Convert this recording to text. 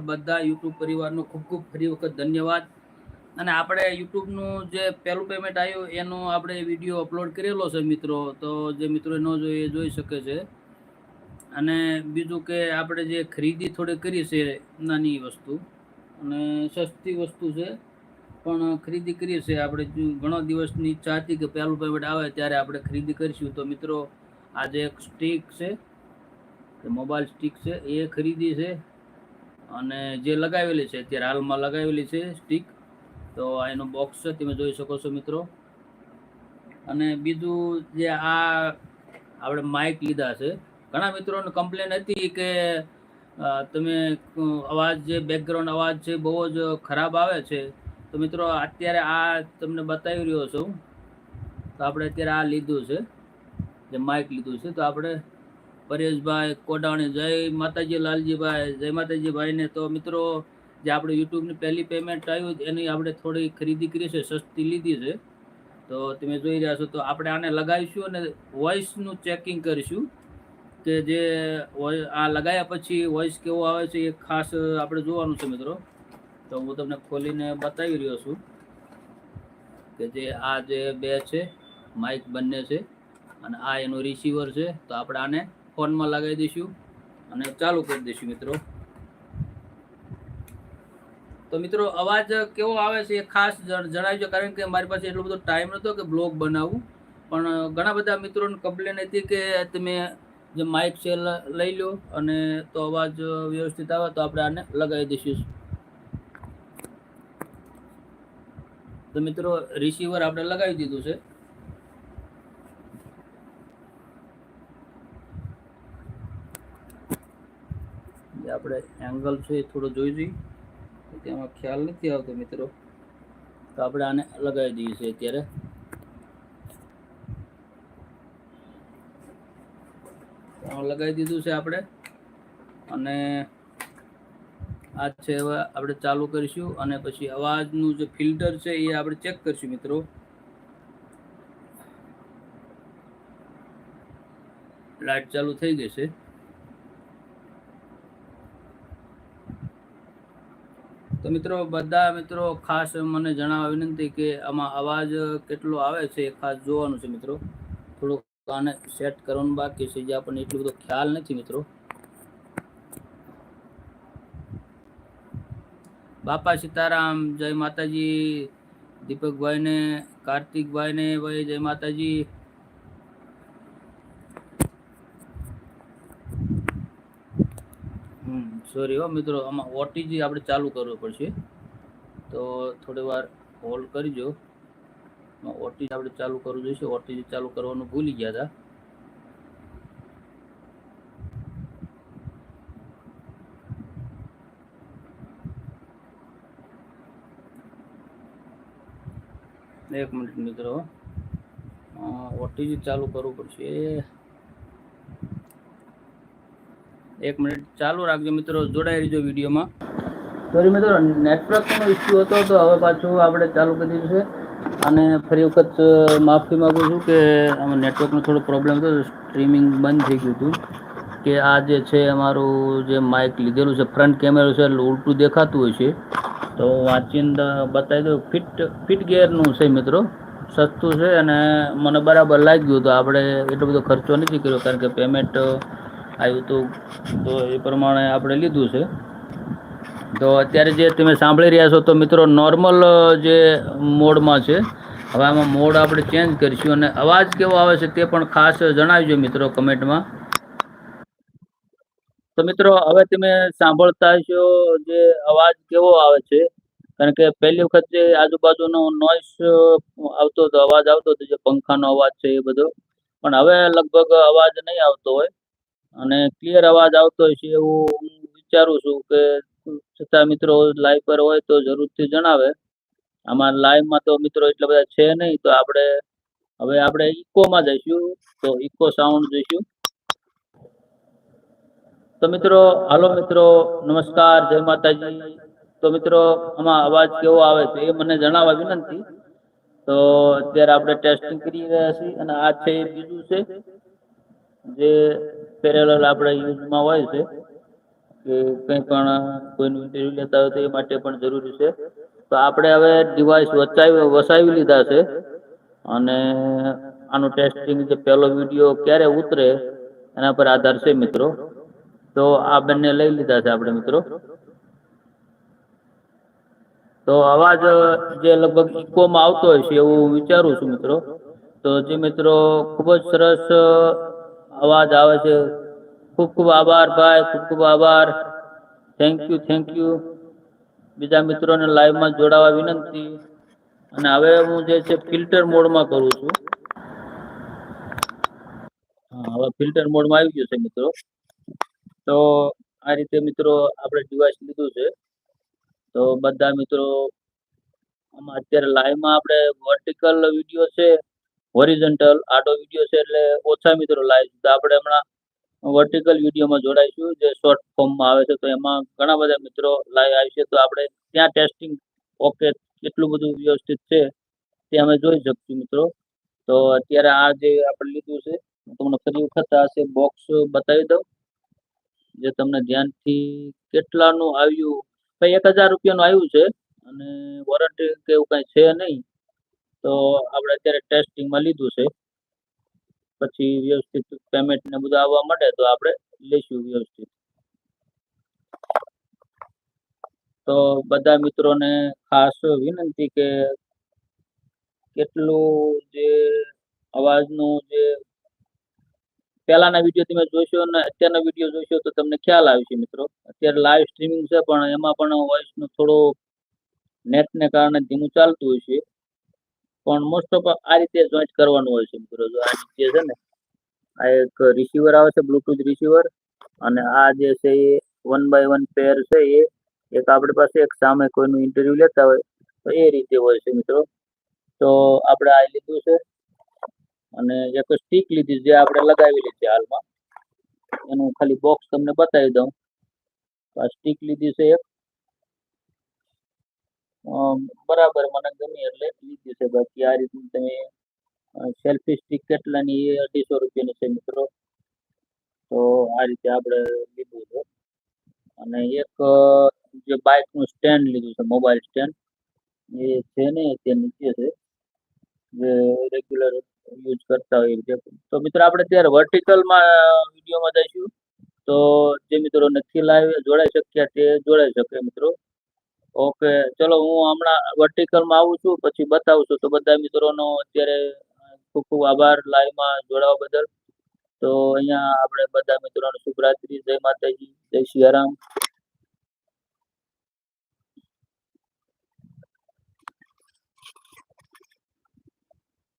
બધા યુટ્યુબ પરિવારનો ખૂબ ખૂબ ફરી વખત ધન્યવાદ. અને આપણે યુટ્યુબનું જે પહેલું પેમેન્ટ આવ્યું, એનો આપણે વીડિયો અપલોડ કરેલો છે મિત્રો. તો જે મિત્રો ન જોઈએ એ જોઈ શકે છે. અને બીજું કે આપણે જે ખરીદી થોડી કરી છે, નાની વસ્તુ. અને સસ્તી વસ્તુ છે. પણ ખરીદી કરીએ છીએ આપણે ઘણો દિવસની ઈચ્છા હતી કે પહેલું પેમેન્ટ આવે ત્યારે આપણે ખરીદી કરીશું. તો મિત્રો, આજે એક સ્ટીક છે. મોબાઈલ સ્ટીક છે. એ ખરીદી છે. અને જે લગાવેલી છે, અત્યારે હાલમાં લગાવેલી છે સ્ટીક તો એનું બોક્સ છે, તમે જોઈ શકો છો મિત્રો. અને બીજું જે આ આપણે માઇક લીધા છે. ઘણા મિત્રોને કમ્પ્લેન હતી કે તમે અવાજ જે બેકગ્રાઉન્ડ અવાજ છે બહુ જ ખરાબ આવે છે. તો મિત્રો, અત્યારે આ તમને બતાવી રહ્યો છું. તો આપણે અત્યારે આ લીધું છે. જે માઇક લીધું છે, તો આપણે પરેશભાઈ કોડાણી, જય માતાજી લાલજીભાઈ, જય માતાજી ભાઈને તો મિત્રો, જે આપણે યુટ્યુબની પહેલી પેમેન્ટ આવ્યું એની આપણે થોડી ખરીદી કરી છે, સસ્તી લીધી છે. તો તમે જોઈ રહ્યા છો, તો આપણે આને લગાવીશું અને વોઇસનું ચેકિંગ કરીશું કે જે આ લગાવ્યા પછી વોઇસ કેવો આવે છે, એ ખાસ આપણે જોવાનું છે મિત્રો. તો હું તમને ખોલીને બતાવી રહ્યો છું કે જે આ જે બે છે માઇક બંને છે, અને આ એનું રિસીવર છે, તો આપણે આને ફોનમાં લગાવી દઈશું અને ચાલુ કરી દઈશું મિત્રો. તો મિત્રો, અવાજ કેવો આવે છે એ ખાસ જણ- જણાવજો, કારણ કે મારી પાસે એટલો બધો ટાઈમ નહોતો કે બ્લોગ બનાવું. પણ ઘણા બધા મિત્રોને કમ્પ્લેન હતી કે તમે જે માઇક છે લઈ લો અને તો અવાજ વ્યવસ્થિત આવે તો આપણે આને લગાવી દઈશું. તો મિત્રો રિસીવર આપણે લગાવી દીધું છે જે આપણે એંગલ છે એ થોડો જોઈ જોઈએ. તેમાં ખ્યાલ નથી આવતો મિત્રો. તો આપણે આને લગાવી દઈએ છીએ અત્યારે. લગાવી દીધું છે આપણે. અને આ છે હવે આપણે ચાલુ કરીશું. અને પછી અવાજનું જે ફિલ્ટર છે એ આપણે ચેક કરીશું મિત્રો. લાઇટ ચાલુ થઈ ગઈ છે. તો મિત્રો, બધા મિત્રો, ખાસ મને જણાવવા વિનંતી કે આમાં અવાજ કેટલો આવે છે એ ખાસ જોવાનું છે મિત્રો. થોડુંક આને સેટ કરવાનું બાકી છે, જે આપણને એટલું બધો ખ્યાલ નથી મિત્રો. બાપા સીતારામ, જય માતાજી. દીપકભાઈને, કાર્તિકભાઈને, ભાઈ, જય માતાજી. સોરી હો મિત્રો, આમાં ઓટીજી આપણે ચાલુ કરવું પડશે. તો થોડી વાર હોલ્ડ કરજો. ઓટીજી આપણે ચાલુ કરવું જોઈશે. ઓટીજી ચાલુ કરવાનું ભૂલી ગયા હતા. એક મિનિટ મિત્રો. ઓટીજી ચાલુ કરવું પડશે. એક મિનિટ ચાલુ રાખજો મિત્રો, જોડાઈ રહેજો વિડીયોમાં. સોરી મિત્રો, નેટવર્કનો ઇસ્યુ હતો તો હવે પાછું આપણે ચાલુ કરી દીધું છે અને ફરી વખત માફી માગું છું કે આમાં નેટવર્કનો થોડો પ્રોબ્લેમ હતો સ્ટ્રીમિંગ બંધ થઈ ગયું હતું. કે આ જે છે, અમારું જે માઇક લીધેલું છે ફ્રન્ટ કેમેરો છે, એટલે ઉલટું દેખાતું હોય છે. તો વાંચીને બતાવી દઉં. ફિટ ફિટ ગેરનું છે મિત્રો. સસ્તું છે અને મને બરાબર લાગ્યું તો આપણે એટલો બધો ખર્ચો નથી કર્યો, કારણ કે પેમેન્ટ આવ્યું હતું તો એ પ્રમાણે આપણે લીધું છે. તો અત્યારે જે તમે સાંભળી રહ્યા છો તો મિત્રો નોર્મલ જે મોડમાં છે. હવે આમાં મોડ આપણે ચેન્જ કરીશું અને અવાજ કેવો આવે છે તે પણ ખાસ જણાવજો મિત્રો કમેન્ટમાં. તો મિત્રો હવે તમે સાંભળતા છો જે અવાજ કેવો આવે છે. કારણ કે પહેલી વખત જે આજુબાજુનો નોઈસ આવતો હતો, અવાજ આવતો હતો, જે પંખાનો અવાજ છે એ બધો. પણ હવે લગભગ અવાજ નહીં આવતો હોય. અને ક્લિયર અવાજ આવતો છે એવું હું વિચારું છું કે છતાં મિત્રો લાઈવ પર હોય તો જરૂરથી જણાવે. આમાં લાઈવમાં તો મિત્રો એટલા બધા છે નહીં, તો આપણે, હવે આપણે ઇકોમાં જઈશું, તો ઇકો સાઉન્ડ જોઈશું. તો મિત્રો, હાલો મિત્રો, નમસ્કાર, જય માતાજી. તો મિત્રો, આમાં અવાજ કેવો આવે છે એ મને જણાવવા વિનંતી. તો અત્યારે આપણે ટેસ્ટિંગ કરી રહ્યા છીએ અને આ છે બીજું છે જે પેરેલલ આપણા યુઝમાં હોય છે કે કંઈ પણ કોઈનું ઇન્ટરવ્યુ લેતા હોય તો એ માટે પણ જરૂરી છે. તો આપણે હવે ડિવાઇસ વચાવી, વસાવી લીધા છે અને આનું ટેસ્ટિંગ જે પહેલો વીડિયો ક્યારે ઉતરે એના પર આધાર છે મિત્રો. તો આ બંને લઈ લીધા છે આપણે મિત્રો. તો અવાજ જે લગભગ ઇકોમાં આવતો હોય છે એવું વિચારું છું મિત્રો. તો જે મિત્રો, ખૂબ જ સરસ અવાજ આવે છે. ખૂબ ખૂબ આભાર ભાઈ, ખૂબ ખૂબ આભાર. થેન્ક યુ થેન્ક યુ બીજા મિત્રોને લાઈવમાં જોડાવા વિનંતી. અને હવે હું જે છે ફિલ્ટર મોડમાં કરું છું. હવે ફિલ્ટર મોડમાં આવી ગયો છે મિત્રો. તો આ રીતે મિત્રો આપણે ડિવાઇસ લીધું છે. તો બધા મિત્રો, આમાં અત્યારે લાઈવમાં આપણે વર્ટિકલ વીડિયો છે. હોરિઝોન્ટલ આડો વીડિયો છે એટલે ઓછા મિત્રો લાઈવ તો આપણે હમણાં વર્ટિકલ વિડીયોમાં જોડાઈશું, જે શોર્ટ ફોર્મમાં આવે છે. તો એમાં ઘણા બધા મિત્રો લાઈવ આવશે તો આપણે ત્યાં ટેસ્ટિંગ ઓકે કેટલું બધું વ્યવસ્થિત છે તે અમે જોઈ શકશું મિત્રો. તો અત્યારે આ જે આપણે લીધું છે તમને ફરી વખત આ છે બોક્સ બતાવી દઉં, જે તમને ધ્યાનથી કેટલાનું આવ્યું, ભાઈ, એક હજાર રૂપિયાનું આવ્યું છે. અને વોરંટી કે એવું કાંઈ છે નહીં. તો આપણે અત્યારે ટેસ્ટિંગમાં લીધું છે. પછી વ્યવસ્થિત પેમેન્ટ ને બધું આવવા માટે તો આપણે લઈશું વ્યવસ્થિત. તો બધા મિત્રોને ખાસ વિનંતી કે કેટલું જે અવાજનું જે પહેલાના વીડિયો તમે જોશો અને અત્યારના વીડિયો જોશો તો તમને ખ્યાલ આવશે મિત્રો. અત્યારે લાઈવ સ્ટ્રીમિંગ છે પણ એમાં પણ વોઇસનું થોડો નેટને કારણે ધીમું ચાલતું હોય છે. પણ મોસ્ટ ઓફ આ રીતે જોઈન્ટ કરવાનું હોય છે મિત્રો. જો આ જે છે ને, આ એક રિસીવર આવે છે બ્લુટૂથ રિસીવર અને આ જે છે એ વન બાય વન પેર છે એ, એક આપણી પાસે એક સામે કોઈનું ઇન્ટરવ્યુ લેતા હોય, તો એ રીતે હોય છે મિત્રો. તો આપણે આ લીધું છે, અને એક સ્ટીક લીધી જે આપણે લગાવેલી છે હાલમાં. એનું ખાલી બોક્સ તમને બતાવી દઉં. આ સ્ટીક લીધી છે એક. બરાબર મને ગમી એટલે લીધી છે. બાકી આ રીતનું તમે સેલ્ફી સ્ટીક કેટલાની એ અઢીસો રૂપિયાની છે મિત્રો. તો આ રીતે આપણે લીધું છે. અને એક જે જે બાઇકનું સ્ટેન્ડ લીધું છે મોબાઈલ સ્ટેન્ડ એ છે ને તે નીચે છે. જે રેગ્યુલર યુઝ કરતા હોય રીતે તો મિત્રો આપણે ત્યારે વર્ટિકલમાં વિડીયોમાં જઈશું. તો જે મિત્રો નથી લાવે જોડાઈ શક્યા તે જોડાઈ શકે મિત્રો. ઓકે, ચલો હું હમણાં વર્ટિકલમાં આવું છું, પછી બતાવું છું તો બધા મિત્રોનો અત્યારે ખૂબ ખૂબ આભાર લાઈવમાં જોડાવા બદલ. તો અહીંયા આપણે બધા મિત્રોને શુભરાત્રી, જય માતાજી, જય સિયારામ